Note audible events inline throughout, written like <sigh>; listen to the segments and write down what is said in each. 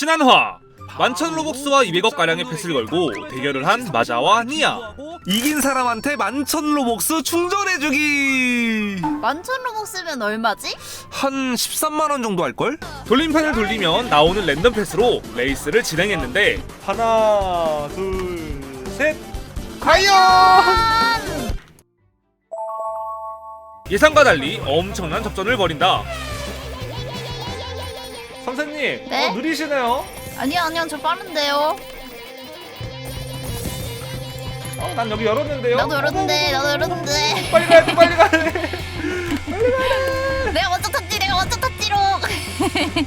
신한화. 만천 로벅스와 200억 가량의 패스를 걸고 대결을 한 마자와 니아. 이긴 사람한테 만천 로벅스 충전해주기. 만천 로벅 쓰면 얼마지? 한 13만 원 정도 할걸? 돌림판을 돌리면 나오는 랜덤 패스로 레이스를 진행했는데 하나 둘셋. 과연! 한 예상과 달리 엄청난 접전을 벌인다 선생님 네? 어, 느리시네요 아니요 아니요 저 빠른데요. 어, 난 여기 열었는데요 나도 열었는데 나도 열었는데. 빨리 가야 돼 빨리 가야 돼 내가 <laughs> 먼저 탔지 내가 먼저 탔지로. <laughs>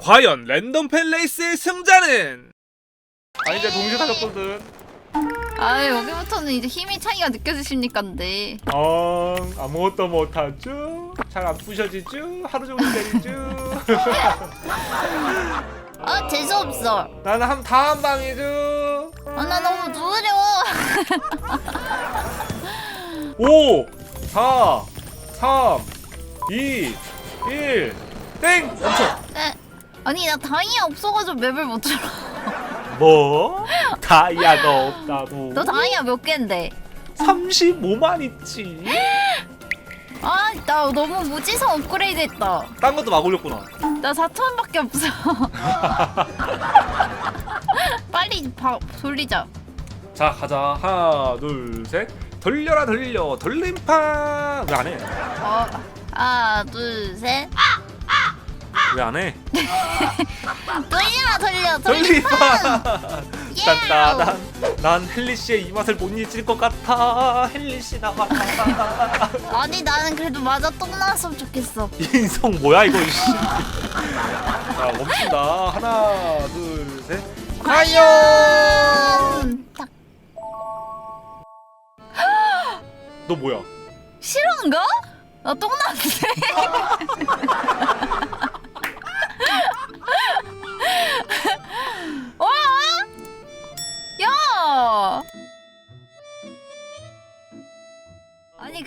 과연 랜덤 팬 레이스의 승자는 아 이제 동시에 사셨거든 아 여기부터는 이제 힘이 차이가 느껴지십니까인데. 어 아무것도 못하죠 잘 안 부셔지죠 하루 종일 때리죠 아 재수 없어. 나는 한 다 한 방이죠 아 나 너무 느려. 5 4 3 2 1 땡! 멈춰 네. 아니 나 다이아 없어가지고 맵을 못 들어. 뭐? 다이아가 없다고 너 다이아 몇 개인데? 35만 있지 아 나 너무 무지성 업그레이드 했다. 딴 것도 막 올렸구나 나 4천원밖에 없어. <laughs> 빨리 바, 돌리자. 자 가자 하나 둘셋 돌려라 돌려 돌림판 왜 안 해? 어, 하나, 둘, 셋. 왜 안 해? <laughs> 돌려라, 돌려, 돌림판 예! 딴따단 난 헬리 씨의 이 맛을 못 잊을 것 같아. 헬리 씨 나와. <laughs> 아니, 나는 그래도 맞아 똥 나왔으면 좋겠어. 인성 뭐야 이거 이씨. <laughs> 자 멈춘다. 하나 둘셋. 과연! 딱. 너 뭐야? 실화인가? 나똥 나왔는 <laughs>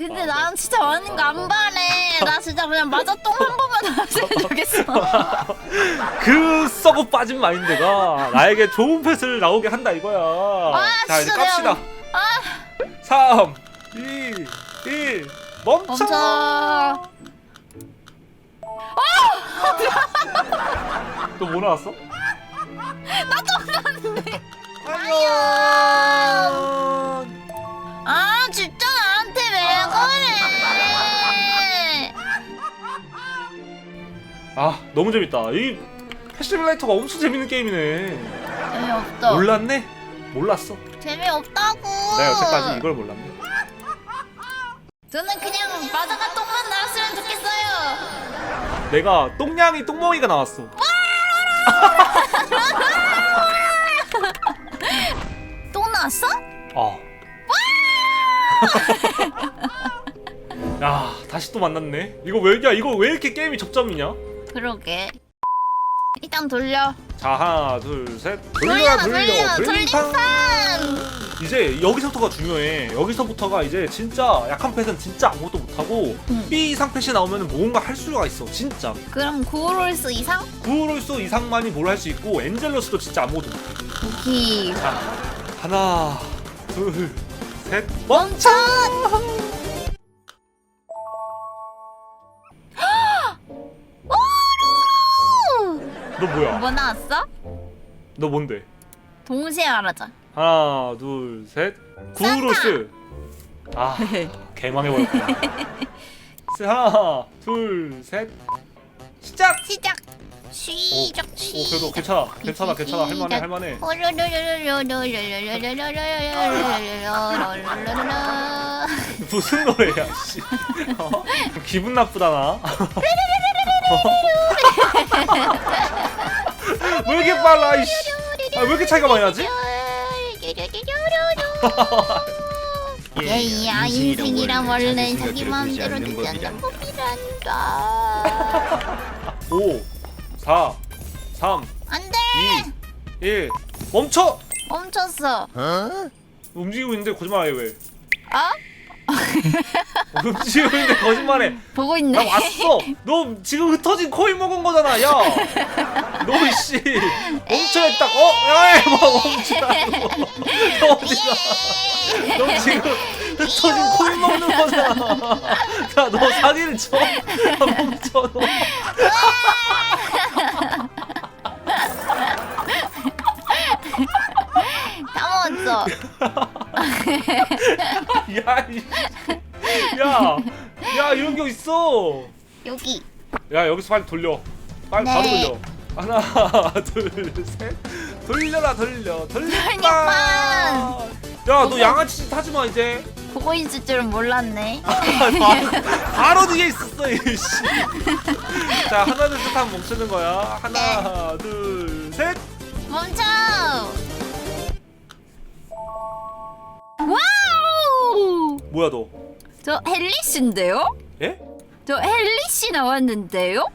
근데 난 진짜 많은 거안 바래. 나 진짜 그냥 맞아 똥 한 번만 나왔으면 좋겠어. <laughs> 그 썩어 빠진 마인드가 나에게 좋은 패스를 나오게 한다 이거야 아, 자 이제 진짜 깝시다 3 2 1 멈춰, 멈춰. <laughs> 또 뭐 나왔어? 나똥 나왔는데. 과연 아 진짜 아 너무 재밌다 이 패시블라이터가 엄청 재밌는 게임이네 재미없어. 몰랐네? 몰랐어 재미없다고. 내가 여태까지 이걸 몰랐네 저는 그냥 마자가 똥만 나왔으면 좋겠어요. 내가 똥냥이 똥멍이가 나왔어 <laughs> 똥 나왔어? 아. <laughs> 야 다시 또 만났네 이거 왜, 야 이거 왜 이렇게 게임이 접점이냐 그러게. 일단 돌려. 자 하나 둘셋 돌려 돌려 돌림판. 이제 여기서부터가 중요해 여기서부터가 이제 진짜 약한 펫은 진짜 아무것도 못하고 응. B 이상 펫이 나오면 뭔가 할 수가 있어 진짜 그럼 구롤스 이상? 구로스 이상만이 뭘 할 수 있고 엔젤러스도 진짜 아무것도 못해 오케이. 자 하나 둘셋 멈춰. 너 뭐야 뭐 나왔어? 너 뭔데 동시에 말하자. 하나 둘 셋 구로스 아 <laughs> 개망해버렸구나 하나 둘 셋 시작 시작. 시작. 오 시작. 그래도 괜찮아 괜찮아 괜찮아 할만해 할만해 무슨 노래야 씨 어? 기분 나쁘다 나 어? 왜 이렇게 빨라 이씨? 아, 왜 이렇게 차이가 많이 나지? <laughs> 예야 인생이란 원래 자기 마음대로 되지 않는 법이란다 5 4 3 안돼! 2 1 멈춰! 멈췄어. 움직이고 있는데 거짓말해 왜? 어? 음식인데 거짓말해. <laughs> 보고 있네. 나 왔어. 너 지금 흩어진 코인 먹은 거잖아 야 너 씨. 멈춰있다. 어? 야이 뭐 멈추라고. 너 어디가? 너 지금 흩어진 코인 먹는 거잖아. 야 너 사기를 쳐. 야, 멈춰 너. 까먹었어. <laughs> 야, 이, 야, 야, 이런 게 있어. 여기. 야, 여기서 빨리 돌려. 빨리 네. 바로 돌려. 하나, <laughs> 둘, 셋. 돌려라, 돌려, 돌려. 돌려봐. 야, 너 양아치 짓 하지 마 이제. 보고 있을 줄은 몰랐네. 바로, <laughs> 바로 뒤에 있었어, 이씨. 자, 하나, 둘, 셋 하면 멈추는 거야. 하나, 둘, 셋. 멈춰. 뭐야 너? 저 헬리씨인데요? 예? 저 헬리씨 나왔는데요?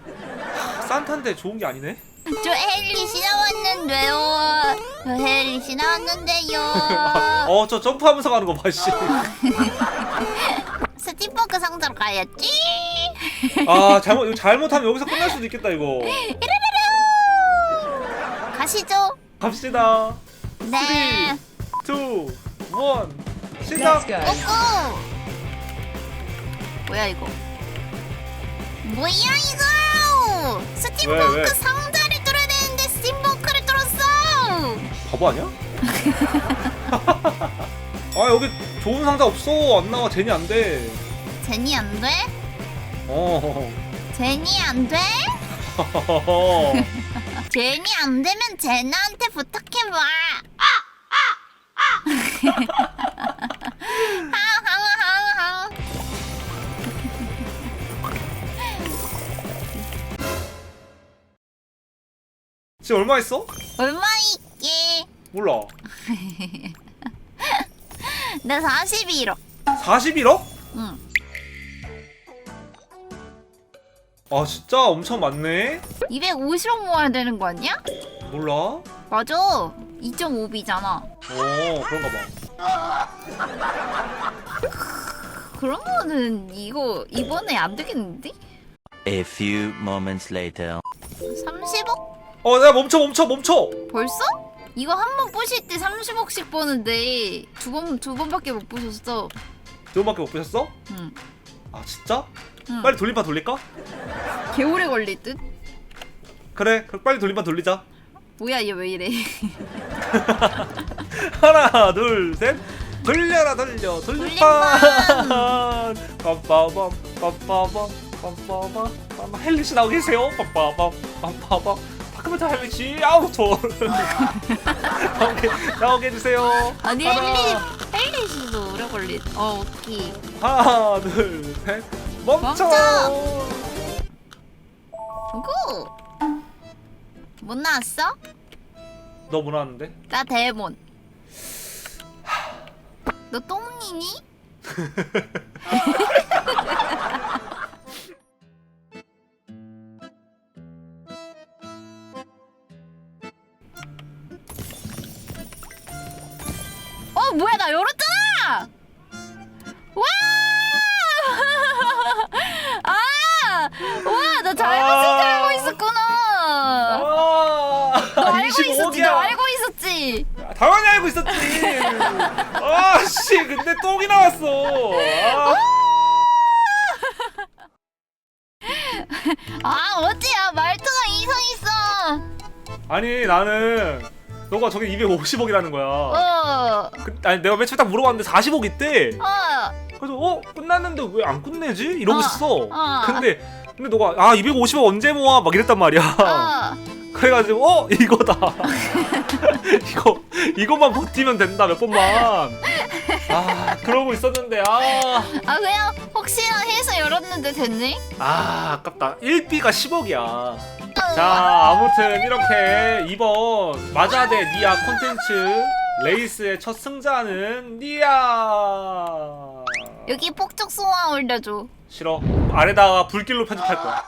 산타인데 좋은 게 아니네. 저 헬리씨 나왔는데요. 저 헬리씨 나왔는데요. <laughs> 어, 저 점프하면서 가는 거 봐, 씨. <laughs> 스티퍼크 상자로 가야지. 아, 잘못 이거 잘못하면 여기서 끝날 수도 있겠다 이거. 가시죠. 갑시다. 네. 2, 1, 시작! 꼬꼬. 뭐야 이거? 뭐야 이거? 왜, 왜? 스팀버크 상자를 뚫어야 되는데 스팀버크를 뚫었어. 바보 아니야? <laughs> 아, 여기 좋은 상자 없어. 안 나와. 제니 안 돼. 제니 안 돼? 어. 제니 안 돼? <laughs> 제니 안 되면 제나한테 부탁해봐. <laughs> 지금 얼마 있어? 얼마 있게? 몰라. <laughs> 나 41억. 41억? 응. 아, 진짜 엄청 많네. 250억 모아야 되는 거 아니야? 몰라. 어, 맞아. 2.5비잖아. 그런가 봐. <laughs> 그러면은 이거 이번에 안 되겠는데? A few moments later. 30억? 어, 내가 멈춰, 멈춰, 멈춰. 벌써? 이거 한번 보실 때 30억씩 버는데 두 번 두 번밖에 못 보셨어. 두 번밖에 못 보셨어? 응. 아, 진짜? 응. 빨리 돌림판 돌릴까? 개 오래 걸릴 듯? 그래, 그럼 빨리 돌림판 돌리자. 뭐야 얘 왜 이래? <laughs> 하나 둘 셋 돌려라 돌려 돌림판 빰빠밤 빰빠밤 빰빠밤 빰빠 헬리씨 나오 계세요 빰빠밤 빰빠밤 다크메타 헬리씨 아우 저 나오게 나오게 해주세요 아니 하나, 헬리 헬리씨도 오래 걸릴. 어 오케이. 하나 둘셋 멈춰 멈춰. 고. 못 나왔어? 너 뭐 나왔는데? 나 데몬. 너 똥니니? <laughs> 있었지? 너 25야 알고 있었지? 당연히 알고 있었지 아씨 근데 똥이 나왔어 아. <laughs> 아 어찌야 말투가 이상 있어. 아니 나는 너가 저게 250억이라는 거야. 어. 그, 아니 내가 맨 처음에 딱 물어봤는데 40억 있대. 어. 그래서 어 끝났는데 왜 안 끝내지? 이러고 어, 있었어. 어. 근데 근데 너가 아 250억 언제 모아 막 이랬단 말이야. 어. <laughs> 그래가지고 어 이거다. <laughs> 이거 이것만 버티면 된다 몇 번만. 아 그러고 있었는데 아. 아 그냥 혹시나 해서 열었는데 됐네. 아 아깝다 1비가 10억이야 자 아무튼 이렇게 이번 마자 대 니아 콘텐츠 레이스의 첫 승자는 니아 여기 폭죽 소화 올려줘. 싫어 아래다가 불길로 편집할 거야